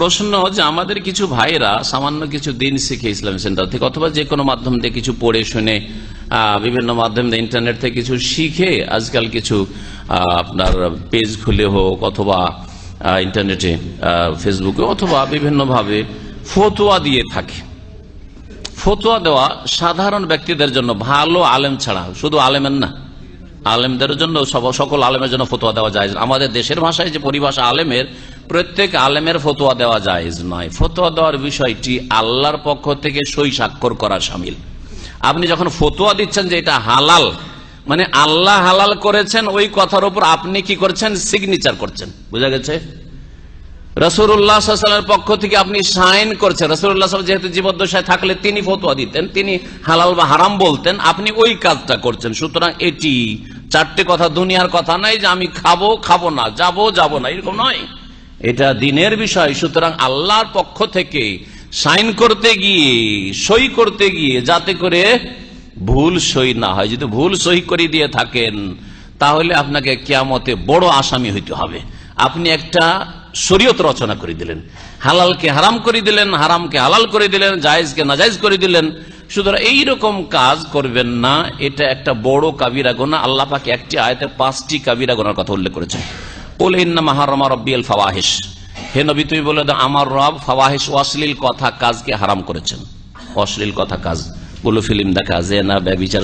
প্রশ্ন যে আমাদের কিছু ভাইরা সামান্য কিছু দিন শিখে ইসলাম সেন্টার থেকে অথবা যে কোনো মাধ্যম দিয়ে কিছু পড়ে শুনে বিভিন্ন মাধ্যম দিয়ে ইন্টারনেট থেকে কিছু শিখে আজকাল কিছু আপনার পেজ খুলে হোক অথবা ইন্টারনেটে ফেসবুকে অথবা বিভিন্নভাবে ফতোয়া দিয়ে থাকে। ফতোয়া দেওয়া সাধারণ ব্যক্তিদের জন্য ভালো আলেম ছাড়া, শুধু আলেমের না, আলেমদের জন্য সকল আলেমের জন্য ফতোয়া দেওয়া যায়। আমাদের দেশের ভাষায় যে পরিভাষা আলেমের প্রত্যেক আলেমের ফতোয়া দেওয়া যায় নয়। ফতোয়া দেওয়ার বিষয়টি আল্লাহর পক্ষ থেকে সই স্বাক্ষর করা সামিল। আপনি যখন ফতোয়া দিচ্ছেন যে এটা হালাল মানে আল্লাহ হালাল করেছেন, ওই কথার উপর আপনি কি করছেন? সিগনেচার করছেন। বুঝা গেছে? রসুল্লাহামের পক্ষ থেকে আপনি সাইন করছেন। রসুল্লাহ যেহেতু জীবদ্দশায় থাকলে তিনি ফতোয়া দিতেন, তিনি হালাল বা হারাম বলতেন, আপনি ওই কাজটা করছেন। সুতরাং এটি চারটে কথা, দুনিয়ার কথা নাই যে আমি খাব খাব না, যাব যাব না, এরকম নয়। এটা দিনের বিষয়, সুতরাং আল্লাহর পক্ষ থেকে সাইন করতে গিয়ে, সই করতে গিয়ে যাতে করে ভুল সই না হয়। যদি ভুল সই করে দিয়ে থাকেন, তাহলে আপনাকে কেয়ামতে বড় আসামি হইতে হবে। আপনি একটা শরীয়ত রচনা করে দিলেন। হালালকে হারাম করে দিলেন, হারামকে হালাল করে দিলেন, জায়েজকে নাজাইজ করে দিলেন। সুতরাং এইরকম কাজ করবেন না, এটা একটা বড় কাবিরা গোনা। আল্লাহ পাকে একটি আয়তে পাঁচটি কাবিরা গোনার কথা উল্লেখ করেছেন। আমার রব ফাওয়াহিস অশ্লীল কথা কাজকে হারাম করেছেন। অশ্লীল কথা কাজগুলো ফিল্ম দেখা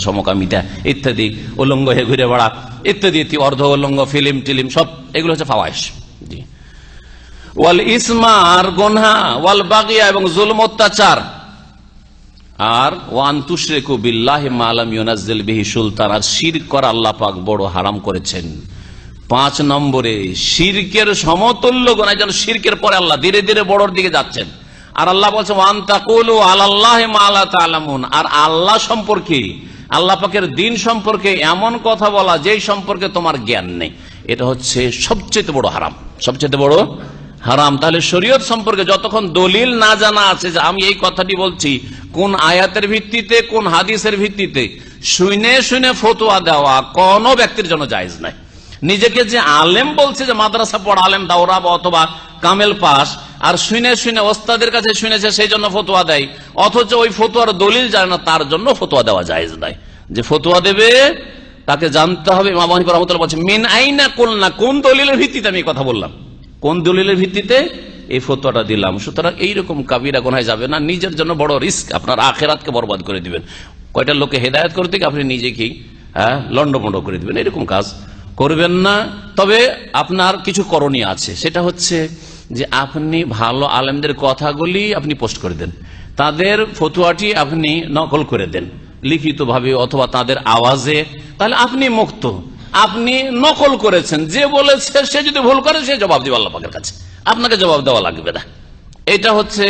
সমকামিতা ইত্যাদি, উলঙ্গ ঘুরে বেড়া ইত্যাদি অর্ধ উলঙ্গ, ফিল্ম, টিলিম, সব এগুলো হচ্ছে ফাওয়াহিস আর ওয়ান বিল্লাহ সুলতান, আর শির করা আল্লাহ বড় হারাম করেছেন। পাঁচ নম্বরে, শিরকের সমতুল্য গোনায় যেন শিরকের পরে আল্লাহ ধীরে ধীরে বড়র দিকে যাচ্ছেন। আর আল্লাহ বলছে ওয়ান তাকুলু আলাল্লাহ মালা তালামুন। আর আল্লাহ সম্পর্কে, আল্লাহ পাকের দিন সম্পর্কে এমন কথা বলা যেই সম্পর্কে তোমার জ্ঞান নেই। এটা হচ্ছে সবচেয়ে বড় হারাম। সবচেয়ে বড় হারাম। তাহলে শরীয়ত সম্পর্কে যতক্ষণ দলিল না জানা আছে যে আমি এই কথাটি বলছি, কোন আয়াতের ভিত্তিতে, কোন হাদিসের ভিত্তিতে, শুনে শুনে ফতোয়া দেওয়া কোন ব্যক্তির জন্য জায়েজ নাই। নিজেকে যে আলেম বলছে যে মাদ্রাসা পড়া আলেম, দাওরা বা অথবা কামেল পাস, আর শুনে শুনে ওস্তাদের কাছে শুনেছে সেই জন্য ফতোয়া দেয়, অথচ ওই ফতোয়ার দলিল জানে না, তার জন্য ফতোয়া দেওয়া যায় নাই যে ফতোয়া দেবে, তাকে জানতে হবে বলছে আইনা কোন না কোন দলিলের ভিত্তিতে আমি কথা বললাম? কোন দলিলের ভিত্তিতে? এই ফতোয়াটা দিলাম। সুতরাং এইরকম কাবিরা গোনায় যাবে না, নিজের জন্য বড় রিস্ক, আপনার আখেরাতকে বরবাদ করে দিবেন। কয়টা লোকে হেদায়ত করতে আপনি নিজেকেই হ্যাঁ লন্ডমন্ড করে দিবেন। এরকম কাজ করবেন না। তবে আপনার কিছু করণীয় আছে। সেটা হচ্ছে যে আপনি ভালো আলেমদের কথাগুলি আপনি পোস্ট করে দেন। তাদের ফতুয়াটি আপনি নকল করে দেন, লিখিতভাবে অথবা তাদের আওয়াজে। তাহলে আপনি মুক্ত। আপনি নকল করেছেন। যে বলেছে, সে যদি ভুল করে, সে জবাব দিবে আল্লাহ পাকের কাছে। আপনাকে জবাব দেওয়া লাগবে না। এটা হচ্ছে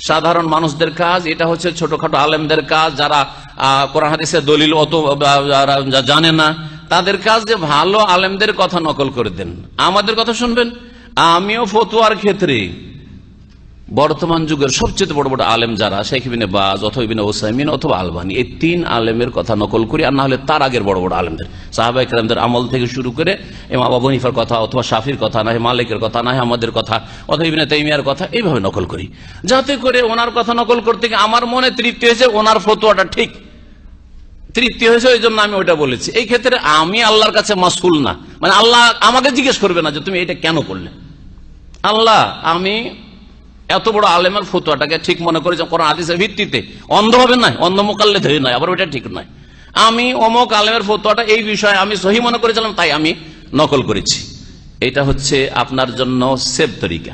সাধারণ মানুষদের কাজ, এটা হচ্ছে ছোটখাটো আলেমদের কাজ যারা কোরআন হাদিসের দলিল অত যারা জানে না। তাদের কাজ যে ভালো আলেমদের কথা নকল করে দেন। আমাদের কথা শুনবেন? আমিও ফতুয়ার ক্ষেত্রে বর্তমান যুগের সবচেয়ে বড় বড় আলেম যারা, শেখ বিনে বাজ অথবা বিনে ওসাইমিন অথবা আলবানি, এই তিন আলেমের কথা নকল করি আর না হলে তার আগের বড় বড় আলেমদের। সাহাবাহিক আলমদের আমল থেকে শুরু করে এমা বাবু হানিফার কথা অথবা শাফির কথা না হয় মালিকের কথা না হয় আমাদের কথা, অথবা ইবিনে তাইমিয়ার কথা, এইভাবে নকল করি। যাতে করে ওনার কথা নকল করতে গিয়ে আমার মনে তৃপ্তি হয়েছে, ওনার ফতোয়াটা ঠিক। তৃপ্তি হয়েছে, ওই জন্য আমি ওইটা বলেছি। এই ক্ষেত্রে আমি আল্লাহর কাছে মাসুল না। মানে আল্লাহ আমাকে জিজ্ঞেস করবে না যে তুমি এটা কেন করলে। আল্লাহ, আমি এত বড় আলেমের ফতুয়াটাকে ঠিক মনে করি যে কোরআন হাদিসের ভিত্তিতে। অন্ধ হবে না অন্ধ মোকাল্লে ধরে নয়, আবার ওইটা ঠিক নয়। আমি অমক আলেমের ফতুয়াটা এই বিষয়ে আমি সহি মনে করেছিলাম, তাই আমি নকল করেছি। এটা হচ্ছে আপনার জন্য সেভ তরিকা।